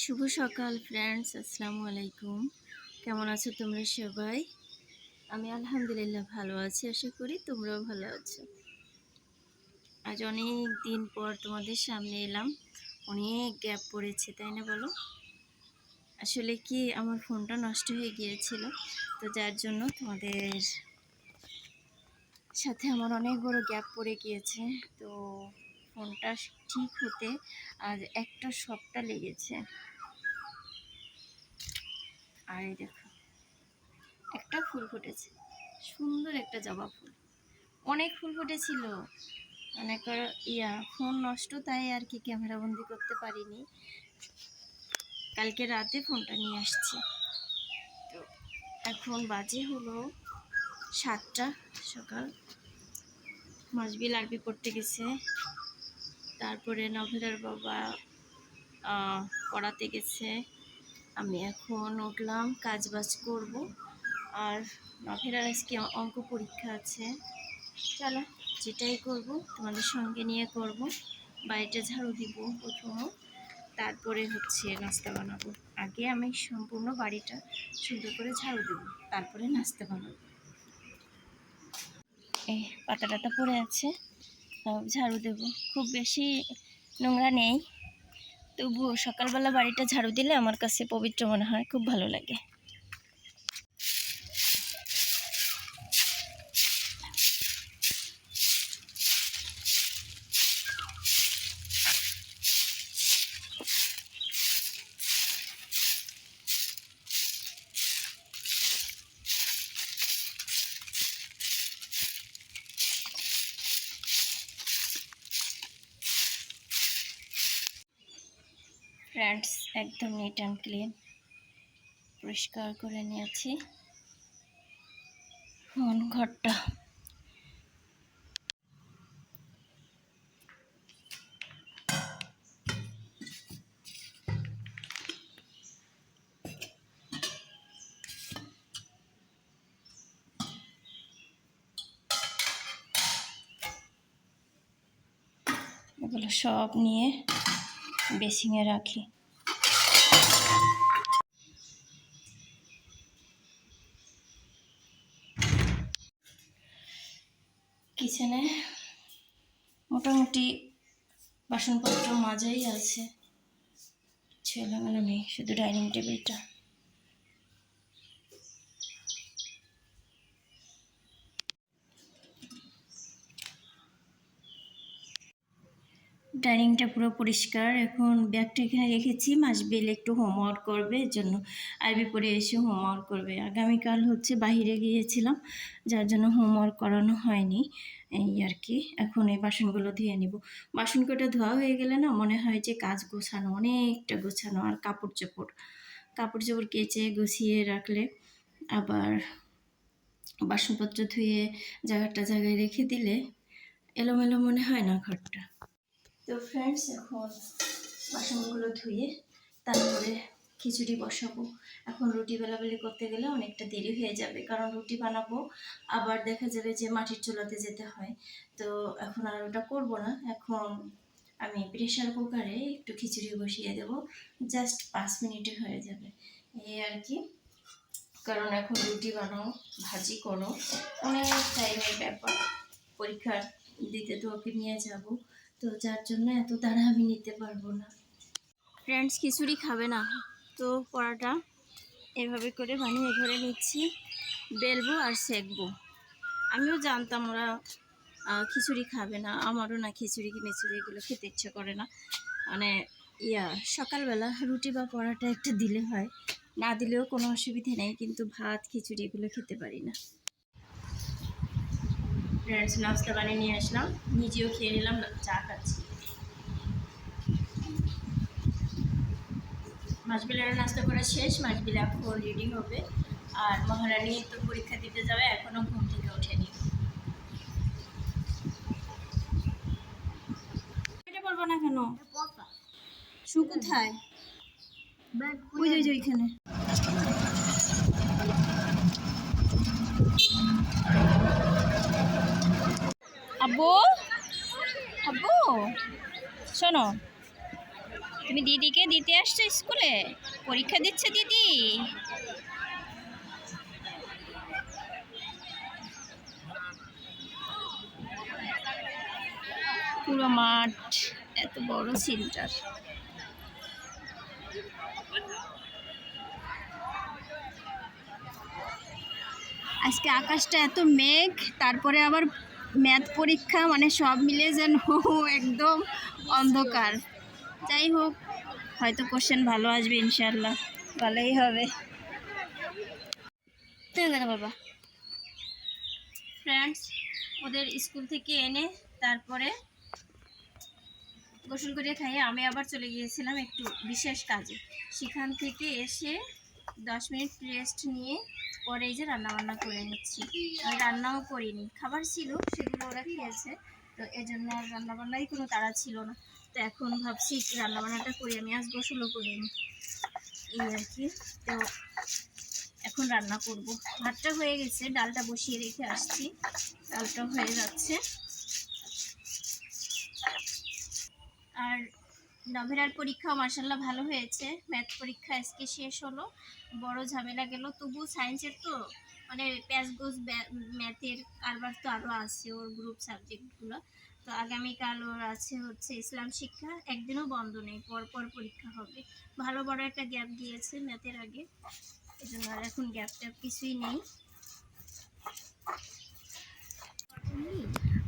শুভ সকাল ফ্রেন্ডস আসসালামু আলাইকুম। কেমন আছো তোমরা সবাই? আমি আলহামদুলিল্লাহ ভালো আছি, আশা করি তোমরাও ভালো আছো। আজ অনেক দিন পর তোমাদের সামনে এলাম। অনেক গ্যাপ পড়েছে, তাই না বলো? আসলে কি আমার ফোনটা নষ্ট হয়ে গিয়েছিল, তো যার জন্য তোমাদের সাথে আমার অনেক বড় গ্যাপ পড়ে গিয়েছে। তো ফোনটা ঠিক হতে আর একটা সপ্তাহ লেগেছে। আর এই দেখো, একটা ফুল ফুটেছে, সুন্দর একটা জবা ফুল। অনেক ফুল ফুটেছিল অনেক ইয়া, ফোন নষ্ট তাই আর কি ক্যামেরা বন্দি করতে পারিনি। কালকে রাতে ফোনটা নিয়ে আসছি। তো এখন বাজে হলো সাতটা সকাল। মাসবিল আরবি পড়তে গেছে। তারপরে নভেরার বাবা পড়াতে গেছে। আমি এখন উঠলাম, কাজ বাজ করব। আর নভেরার আজকে অঙ্ক পরীক্ষা আছে। চলো, যেটাই করব, তোমাদের সঙ্গে নিয়ে করব। বাড়িটা ঝাড়ু দিব প্রথম। তারপরে হচ্ছে নাস্তা বানাবো। আগে আমি সম্পূর্ণ বাড়িটা সুন্দর করে ঝাড়ু দেবো, তারপরে নাস্তা বানাবো। এই পাতা টাতা পড়ে আছে। ঝাড়ু দেব। খুব বেশি নোংরা নেই। তবুও সকালবেলা বাড়িটা ঝাড়ু দিলে আমার কাছে পবিত্র মনে হয়, খুব ভালো লাগে। ফ্রেন্ডস একদম নিট অ্যান্ড ক্লিন পরিষ্কার করে নিয়েছি। এখন ঘরটা। এগুলো সব নিয়ে বেসিংয়ে রাখি। কিচেনে মোটামুটি বাসনপত্র মাজাই আছে। ছেলেমেলা নেই শুধু ডাইনিং টেবিলটা। ডাইনিংটা পুরো পরিষ্কার। এখন ব্যাগটা এখানে রেখেছি মাসবিল একটু হোমওয়ার্ক করবে, এর জন্য আরবি পরে এসে হোমওয়ার্ক করবে। আগামীকাল হচ্ছে বাইরে গিয়েছিলাম, যার জন্য হোমওয়ার্ক করানো হয়নি, এই আর কি। এখন এই বাসনগুলো ধুয়ে নিব। বাসন কটা ধোয়া হয়ে গেলে না মনে হয় যে কাজ গোছানো, অনেকটা গোছানো, আর কাপড় চোপড়। কাপড় চোপড় কেচে গুছিয়ে রাখলে আবার বাসনপত্র ধুয়ে জায়গাটা জায়গায় রেখে দিলে এলোমেলো মনে হয় না ঘরটা। তো ফ্রেন্ডস এখন বাসনগুলো ধুয়ে তারপরে খিচুড়ি বসাবো। এখন রুটি বেলাবেলি করতে গেলে অনেকটা দেরি হয়ে যাবে, কারণ রুটি বানাবো, আবার দেখা যাবে যে মাটির চুলাতে যেতে হয়। তো এখন আর ওটা করব না, এখন আমি প্রেশার কুকারে একটু খিচুড়ি বসিয়ে দেব জাস্ট পাঁচ মিনিটে হয়ে যাবে। এই আর কি। কারণ এখন রুটি বানাও, ভাজি করো, অনেক টাইমের ব্যাপার। পরীক্ষা দিতে তো ওকে নিয়ে যাব। তো যার জন্য এত তাড়া আমি নিতে পারব না। ফ্রেন্ডস খিচুড়ি খাবে না। তো পরাটা এভাবে করে বানিয়ে ঘরে নিচ্ছি। বেলবো আর সেকবো। আমিও জানতাম ওরা খিচুড়ি খাবে না। আমারও না খিচুড়ি কি মিচুড়ি এগুলো খেতে ইচ্ছে করে না। মানে ইয়া, সকালবেলা রুটি বা পরাটা একটা দিলে হয়। না দিলেও কোনো অসুবিধে নেই, কিন্তু ভাত, খিচুড়ি এগুলো খেতে পারি না। ফ্রেন্ডস নাস্তা বানিয়ে নিয়ে আসলাম। নিজেও খেয়ে নিলাম চা খাচ্ছি। মাছবিলার নাস্তা করা শেষ মাছবিলা এখন রেডি হবে। আর মহারানী তো পরীক্ষা দিতে যাবে এখনও ঘুম থেকে ওঠেনি। এটা বলব না কেন? শু কোথায়? ওই যে ওইখানে। আব্বু? আব্বু? শোনো, তুমি দিদিকে দিতে আসছো স্কুলে? পরীক্ষা দিচ্ছে দিদি। পুরো মাঠ, এত বড় সেন্টার আজকে আকাশটা এত মেঘ, তারপরে আবার ম্যাথ পরীক্ষা মানে সব মিলে যেন একদম অন্ধকার। যাই হোক, হয়তো কোশ্চেন ভালো আসবে ইনশাল্লাহ ভালোই হবে। বাবা ফ্রেন্ডস ওদের স্কুল থেকে এনে তারপরে গোসল করে খাইয়ে আমি আবার চলে গিয়েছিলাম একটু বিশেষ কাজে। সেখান থেকে এসে দশ মিনিট রেস্ট নিয়ে পরে এই যে রান্নাবান্না করে নিচ্ছি। আমি রান্নাও করিনি। খাবার ছিল, সেগুলো ওরা খেয়েছে। তো এই জন্য আর রান্না বান্নাই কোনো তাড়া ছিল না। তো এখন ভাবছি রান্না বান্নাটা করি, আমি আজ গোসলও করিনি। এই আর কি। তো এখন রান্না করব। ভাতটা হয়ে গেছে, ডালটা বসিয়ে রেখে আসছি। ডালটা হয়ে যাচ্ছে। আর নভেরার পরীক্ষাও মার্শাল্লাহ ভালো হয়েছে। ম্যাথ পরীক্ষা আজকে শেষ হলো। বড় ঝামেলা গেল। তবু সায়েন্সের তো মানে প্যাস গোস ম্যাথের কারবার তো আরও আছে ওর গ্রুপ সাবজেক্টগুলো তো আগামীকাল ওর আছে হচ্ছে ইসলাম শিক্ষা। একদিনও বন্ধ নেই, পরপর পরীক্ষা হবে। ভালো বড় একটা গ্যাপ দিয়েছে ম্যাথের আগে। এই জন্য আর এখন গ্যাপ ট্যাপ কিছুই নেই।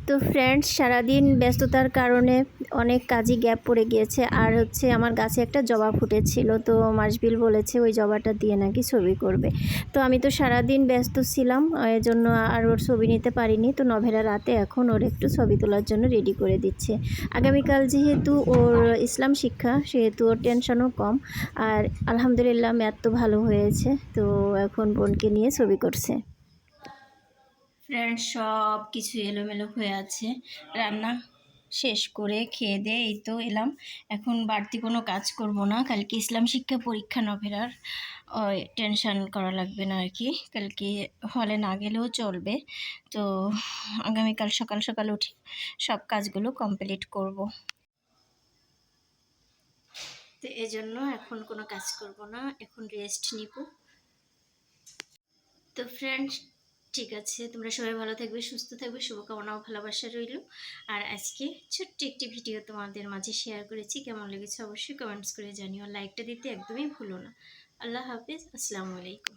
তো ফ্রেন্ডস সারাদিন ব্যস্ততার কারণে অনেক কাজই গ্যাপ পড়ে গিয়েছে। আর হচ্ছে আমার গাছে একটা জবা ফুটেছিল, তো মাসবিল বলেছে ওই জবাটা দিয়ে নাকি ছবি করবে। তো আমি তো সারাদিন ব্যস্ত ছিলাম এই জন্য আর ওর ছবি নিতে পারিনি। তো নভেরা রাতে এখন ওর একটু ছবি তোলার জন্য রেডি করে দিচ্ছে। আগামীকাল যেহেতু ওর ইসলাম শিক্ষা, সেহেতু ওর টেনশনও কম। আর আলহামদুলিল্লাহ ম্যাথ তো ভালো হয়েছে, তো এখন বোনকে নিয়ে ছবি করছে। ফ্রেন্ড সব কিছু এলোমেলো হয়ে আছে। রান্না শেষ করে খেয়ে দিয়ে এই তো এলাম। এখন বাড়তি কোনো কাজ করব না। কালকে ইসলাম শিক্ষা পরীক্ষা নভেরার ওই টেনশন করা লাগবে না আর কি। কালকে হলে না গেলেও চলবে। তো আগামীকাল সকাল সকাল উঠে সব কাজগুলো কমপ্লিট করব। তো এই জন্য এখন কোনো কাজ করব না। এখন রেস্ট নিব। তো ফ্রেন্ডস ঠিক আছে, তোমরা সবাই ভালো থাকবে, সুস্থ থাকবে, শুভকামনা ও ভালোবাসা রইল। আর আজকে ছোট্ট একটি ভিডিও তোমাদের মাঝে শেয়ার করেছি, কেমন লেগেছে অবশ্যই কমেন্টস করে জানিও। লাইকটা দিতে একদমই ভুলো না। আল্লাহ হাফিজ, আসসালামু আলাইকুম।